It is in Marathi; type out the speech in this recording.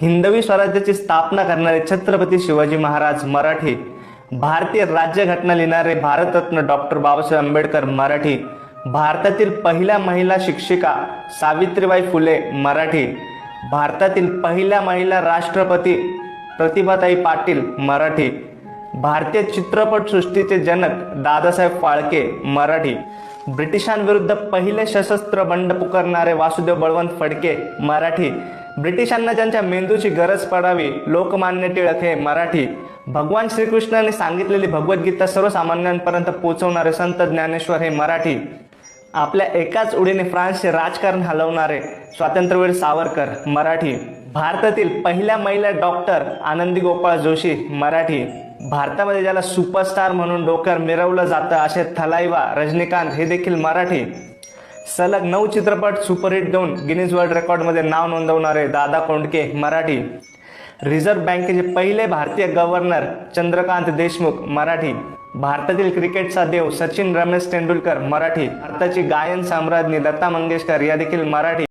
हिंदवी स्वराज्याची स्थापना करणारे छत्रपती शिवाजी महाराज मराठी भारतीय राज्यघटना लिहिणारे भारतरत्न डॉक्टर बाबासाहेब आंबेडकर मराठी भारतातील पहिल्या महिला शिक्षिका सावित्रीबाई फुले मराठी भारतातील पहिल्या महिला राष्ट्रपती प्रतिभाताई पाटील मराठी भारतीय चित्रपटसृष्टीचे जनक दादासाहेब फाळके मराठी ब्रिटिशांविरुद्ध पहिले सशस्त्र बंड पुकारणारे वासुदेव बळवंत फडके मराठी ब्रिटिशांना ज्यांच्या मेंदूची गरज पडावी लोकमान्य टिळक हे मराठी. भगवान श्रीकृष्णाने सांगितलेली भगवद्गीता सर्वसामान्यांपर्यंत पोहोचवणारे संत ज्ञानेश्वर हे मराठी. आपल्या एकाच उडीने फ्रान्सचे राजकारण हलवणारे स्वातंत्र्यवीर सावरकर मराठी. भारतातील पहिल्या महिला डॉक्टर आनंदी गोपाळ जोशी मराठी. भारतामध्ये ज्याला सुपरस्टार म्हणून डोक्यावर मिरवलं जातं असे थलाइवा रजनीकांत हे देखील मराठी. सलग नऊ चित्रपट सुपरहिट देऊन गिनीज वर्ल्ड रेकॉर्डमध्ये नाव नोंदवणारे दादा कोंडके मराठी. रिझर्व्ह बँकेचे पहिले भारतीय गव्हर्नर चंद्रकांत देशमुख मराठी. भारतातील क्रिकेटचा देव सचिन रमेश तेंडुलकर मराठी. भारताची गायन साम्राज्ञी लता मंगेशकर या देखील मराठी.